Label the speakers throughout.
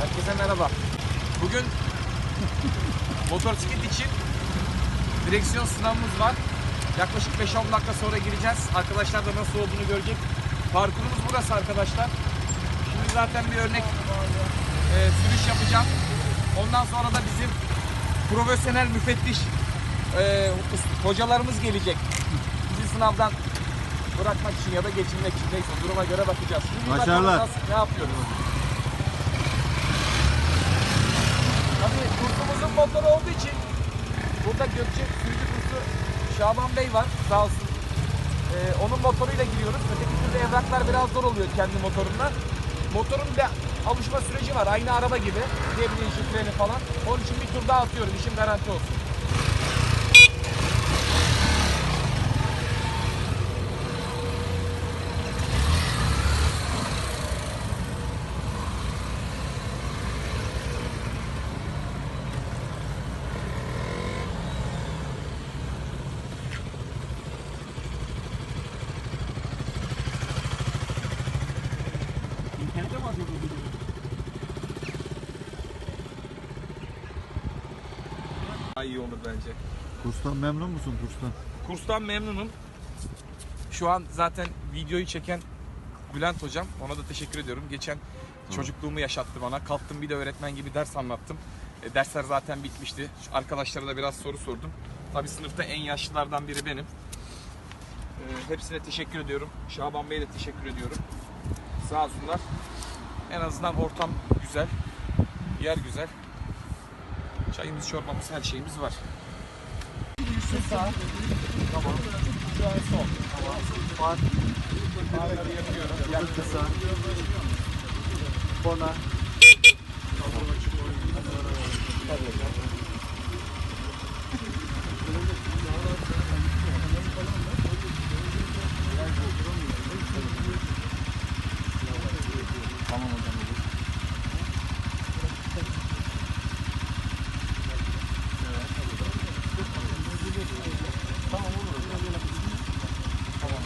Speaker 1: Herkese merhaba. Bugün motosiklet için direksiyon sınavımız var. Yaklaşık 5-10 dakika sonra gireceğiz. Arkadaşlar da nasıl olduğunu görecek. Parkurumuz burası arkadaşlar. Şimdi zaten bir örnek e, sürüş yapacağım. Ondan sonra da bizim profesyonel müfettiş e, hocalarımız gelecek. Bizi sınavdan bırakmak için ya da geçirmek için neyse duruma göre bakacağız. Şimdi
Speaker 2: Başarılar.
Speaker 1: nasıl- ne yapıyoruz? Tabii kursumuzun motoru olduğu için burada Gökçe sürücü kursu Şaban Bey var sağ olsun. Ee, onun motoruyla giriyoruz. Öteki türlü evraklar biraz zor oluyor kendi motorunla. Motorun bir alışma süreci var. Aynı araba gibi. Debriyajı, freni falan. Onun için bir tur daha atıyorum. İşim garanti olsun. Daha iyi olur bence.
Speaker 2: Kurstan memnun musun kurstan?
Speaker 1: Kurstan memnunum. Şu an zaten videoyu çeken Bülent hocam. Ona da teşekkür ediyorum. Geçen çocukluğumu yaşattı bana. Kalktım bir de öğretmen gibi ders anlattım. E, dersler zaten bitmişti. Şu Arkadaşlara da biraz soru sordum. Tabii sınıfta en yaşlılardan biri benim. E, hepsine teşekkür ediyorum. Şaban Bey'e de teşekkür ediyorum. Sağ olsunlar. En azından ortam güzel. Yer güzel. Çayımız, çorbamız, her şeyimiz var. Tamam. Şu an son. Tamam. Far. Farları yapıyorum. Yak kısa. Bona. Tamam hocam. olur. Tamam olur hocam. Tamam.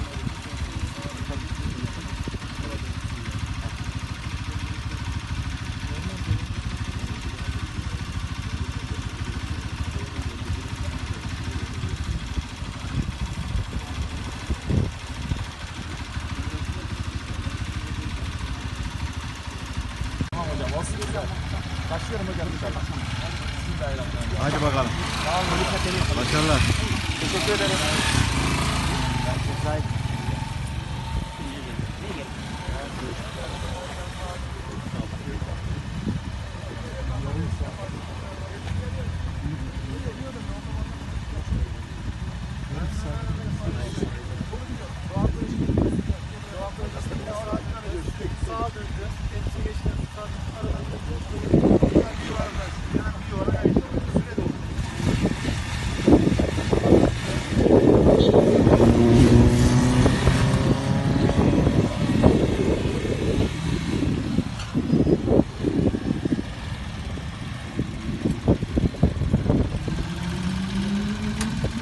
Speaker 1: Tamam hocam. Olsun güzel. Başlıyorum hocam inşallah.
Speaker 2: Hadi bakalım.
Speaker 1: Sağ olun.
Speaker 2: Başarılar.
Speaker 1: Teşekkür ederim.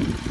Speaker 1: Thank you.